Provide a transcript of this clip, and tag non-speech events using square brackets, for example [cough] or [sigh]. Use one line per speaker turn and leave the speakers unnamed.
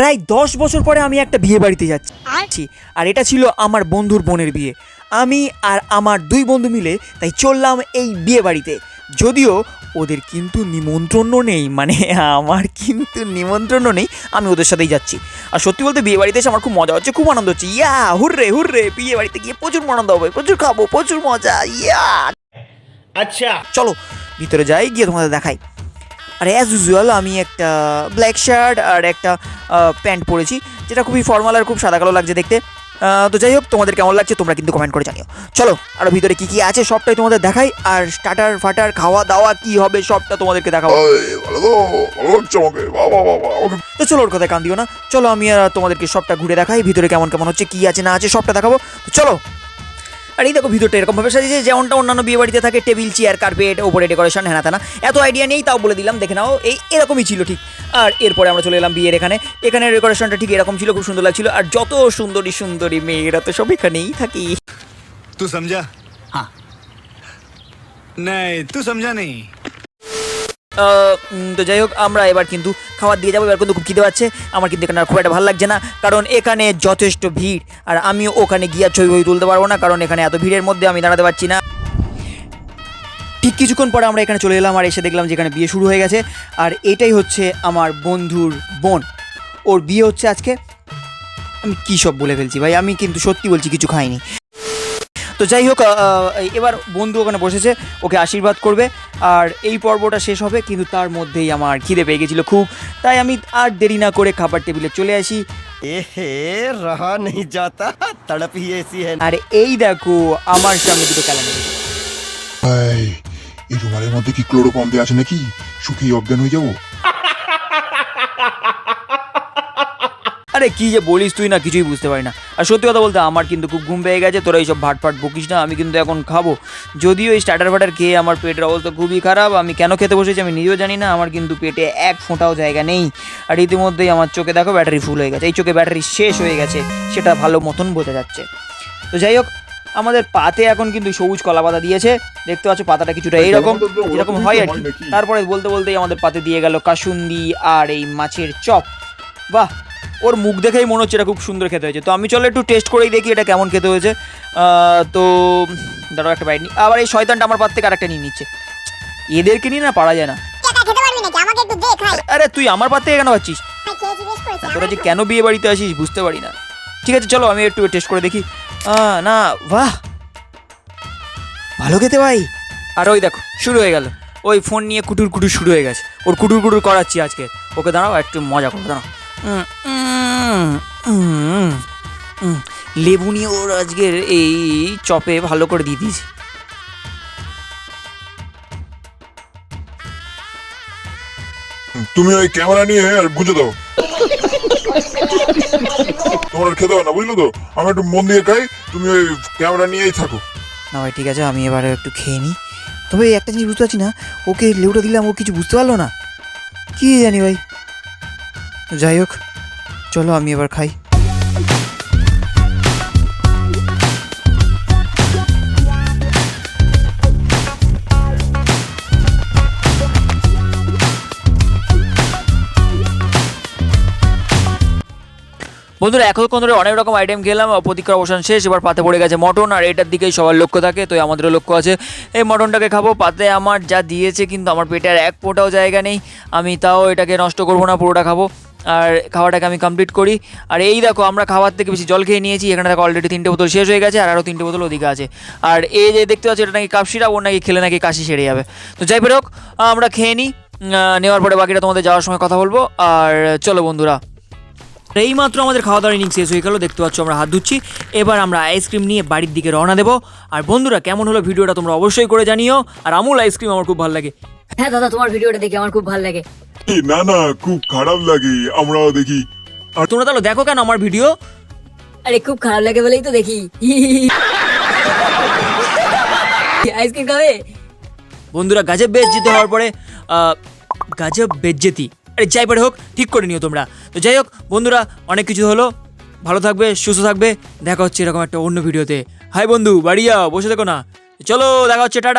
প্রায় দশ বছর পরে আমি একটা বিয়ে বাড়িতে যাচ্ছি। আর? এটা ছিল আমার বন্ধুর বোনের বিয়ে। আমি আর আমার দুই বন্ধু মিলে তাই চললাম এই বিয়ে বাড়িতে। যদিও ওদের কিন্তু নিমন্ত্রণও নেই মানে আমার কিন্তু নিমন্ত্রণও নেই আমি ওদের সাথেই যাচ্ছি। আর সত্যি বলতে বিয়ে বাড়িতে এসে আমার খুব মজা হচ্ছে খুব আনন্দ হচ্ছে। ইয়া হুররে হুররে বিয়ে বাড়িতে গিয়ে প্রচুর আনন্দ হবে প্রচুর খাব প্রচুর মজা ইয়া।
আচ্ছা।
চলো ভিতরে যাই গিয়ে তোমাদের দেখাই। আর অ্যাজ ইউজুয়াল আমি একটা ব্ল্যাক শার্ট আর একটা প্যান্ট পরেছি যেটা খুবই ফর্মাল আর খুব সাদা কালো লাগছে দেখতে। তো যাই হোক তোমাদের কেমন লাগছে তোমরা কিন্তু কমেন্ট করে জানিও। চলো আর ভিতরে কি কি আছে সবটাই তোমাদের দেখাই আর স্টার্টার ফাটার খাওয়া দাওয়া কি হবে সবটা তোমাদেরকে দেখাবো।
তো
চলো ওর কথায় কান দিও না। চলো আমি আর তোমাদেরকে সবটা ঘুরে দেখাই ভিতরে কেমন কেমন হচ্ছে কি আছে না আছে সবটা দেখাবো। চলো আর এই দেখো ভিতরটা এরকমভাবে সাজিয়েছে যেমনটা অন্যান্য বিয়ে বাড়িতে থাকে টেবিল চেয়ার কার্পেট ওপরে ডেকোরেশন হ্যানা থানা এত আইডিয়া নেই তাও বলে দিলাম দেখে নাও এই এরকমই ছিল ঠিক। আর এরপরে আমরা চলে এলাম বিয়ের এখানে। এখানে ডেকোরেশনটা ঠিক এরকম ছিল খুব সুন্দর লাগছিল আর যত সুন্দরী সুন্দরী মেয়েরা তো সব এখানেই থাকি।
তুই সমঝা হ্যাঁ নাই তুই
সমঝা নেই তো যাই হোক, আমরা এবার কিন্তু খাবার দিয়ে যাব, এবার কিন্তু খুব খিদে পাচ্ছে। আমার কিন্তু এখানে আর খুব একটা ভালো লাগছে না, কারণ এখানে যথেষ্ট ভিড়। আর আমিও ওখানে গিয়ে ছবি ছবি তুলতে পারব না, কারণ এখানে এত ভিড়ের মধ্যে আমি দাঁড়াতে পারছি না। ঠিক কিছুক্ষণ পরে আমরা এখানে চলে এলাম, আর এসে দেখলাম যে এখানে বিয়ে শুরু হয়ে গেছে। আর এটাই হচ্ছে আমার বন্ধুর বোন। ওর বিয়ে হচ্ছে আজকে। আমি কী সব বলে ফেলছি ভাই? আমি কিন্তু সত্যি বলছি কিছু খাইনি। তো যাই হোক এবার বন্ধু ওখানে বসেছে ওকে আশীর্বাদ করবে। আর এই পর্বটা শেষ হবে কিন্তু তার মধ্যেই আমার খিদে পেয়ে গেছিল খুব। তাই আমি আর দেরি না করে খাবার টেবিলে চলে আসি। আর এই দেখো আমার সামনে দুটো ক্যালেন্ডার।
এই রুমালের মধ্যে কি ক্লোরোফর্ম দেওয়া আছে নাকি? সুখী অজ্ঞান হয়ে যাব। [laughs]
আরে কি যে বলিস তুই না কিছুই বুঝতে পারি না। আর সত্যি কথা বলতে আমার কিন্তু খুব ঘুম পেয়ে গেছে তোরা এইসব ভাট ফাট বকিস না আমি কিন্তু এখন খাব। যদিও এই স্টার্টার ফাটার খেয়ে আমার পেটের অবস্থা খুবই খারাপ আমি কেন খেতে বসেছি আমি নিজেও জানি না আমার কিন্তু পেটে এক ফোঁটাও জায়গা নেই। আর ইতিমধ্যেই আমার চোখে দেখো ব্যাটারি ফুল হয়ে গেছে এই চোখে ব্যাটারি শেষ হয়ে গেছে সেটা ভালো মতন বোঝা যাচ্ছে। তো যাই হোক আমাদের পাতে এখন কিন্তু সবুজ কলা পাতা দিয়েছে দেখতে পাচ্ছ পাতাটা কিছুটা এইরকম যেরকম হয় আর কি? তারপরে বলতে বলতেই আমাদের পাতে দিয়ে গেল কাসুন্দি আর এই মাছের চপ। বাহ! ওর মুখ দেখেই মনে হচ্ছে এটা খুব সুন্দর খেতে হয়েছে। তো আমি চলো একটু টেস্ট করেই দেখি এটা কেমন খেতে হয়েছে। তো দাঁড়াও একটা বাইট নি। আবার এই শয়তানটা আমার পাত থেকে আরেকটা নিয়ে নিচ্ছে। এদেরকে নিয়ে না পারা যায় না। আরে তুই আমার পাত থেকে কেন পাচ্ছিস
করেছি।
তোরা যে কেন বিয়ে বাড়িতে আসিস বুঝতে পারি না। ঠিক আছে চলো আমি একটু টেস্ট করে দেখি। না বাহ! ভালো খেতে ভাই। আর ওই দেখো শুরু হয়ে গেল। ওই ফোন নিয়ে কুটুর কুটুর শুরু হয়ে গেছে। ওর কুটুর কুটুর করাচ্ছি আজকে। ওকে দাঁড়াও একটু মজা করব দাঁড়াও। লেবু নিয়ে ওর আজকের এই চপে ভালো করে দিয়ে দিয়েছি।
তুমি ওই ক্যামেরা নিয়ে আর গুঁজে দাও। তোমার খেতে হবে না বুঝলো তো? আমি একটু মন দিয়ে খাই তুমি ওই ক্যামেরা নিয়েই থাকো।
না ভাই ঠিক আছে আমি এবারে একটু খেয়ে নিই। তবে একটা জিনিস বুঝতে পারছি না ওকে লেউটা দিলাম ও কিছু বুঝতে পারল না। কি জানি ভাই। যাই হোক। চলো আমি এবার খাই। বন্ধুরা এতক্ষণ ধরে অনেক রকম আইটেম খেলাম প্রতীক্ষার অবসান শেষ, এবার পাতে পড়ে গেছে মটন, আর এটার দিকেই সবার লক্ষ্য থাকে, তো আমাদেরও লক্ষ্য আছে। এই মটনটাকে খাব, পাতে আমার যা দিয়েছে, কিন্তু আমার পেটে আর এক ফোঁটাও জায়গা নেই, আমি তাও এটাকে নষ্ট করব না, পুরোটা খাব। আর খাওয়াটাকে আমি কমপ্লিট করি। আর এই দেখো, আমরা খাওয়ার থেকে বেশি জল খেয়ে নিয়েছি। এখানে দেখো অলরেডি তিনটে বোতল শেষ হয়ে গেছে, আর আরও তিনটে বোতল ওদিকে আছে। আর এই যে দেখতে পাচ্ছি, এটা নাকি কাপ ওর নাকি খেলে নাকি কাশি সেরে যাবে। তো যাই হোক, আমরা খেয়ে নিই নেওয়ার পরে বাকিটা তোমাদের যাওয়ার সময় কথা বলব। আর চলো বন্ধুরা এই মাত্র আমাদের খাওয়া দাওয়ার ইনিং শেষ হয়ে গেল। দেখতে পাচ্ছ, আমরা হাত ধুচ্ছি। এবার আমরা আইসক্রিম নিয়ে বাড়ির দিকে রওনা দেবো। আর বন্ধুরা, কেমন হলো ভিডিওটা তোমরা অবশ্যই করে জানিও। আর আমুল আইসক্রিম আমার খুব ভালো লাগে।
হ্যাঁ দাদা, তোমার ভিডিওটা দেখে আমার খুব ভালো লাগে।
না না খুব খারাপ লাগে আমরাও দেখি।
আর তোমরা তাহলে দেখো কেন আমার ভিডিও?
আরে খুব খারাপ লাগে বলেই তো দেখি। আইসক্রিম খাবে?
বন্ধুরা গাজব বেজ্জেতি হওয়ার পরে আহ, গাজব বেজ্জেতি। আরে যাই পারে হোক ঠিক করে নিও তোমরা। তো যাই হোক বন্ধুরা অনেক কিছু হলো। ভালো থাকবে সুস্থ থাকবে। দেখা হচ্ছে এরকম একটা অন্য ভিডিওতে। হাই বন্ধু বাড়ি যাও বসে দেখো না। চলো দেখা হচ্ছে টাটা।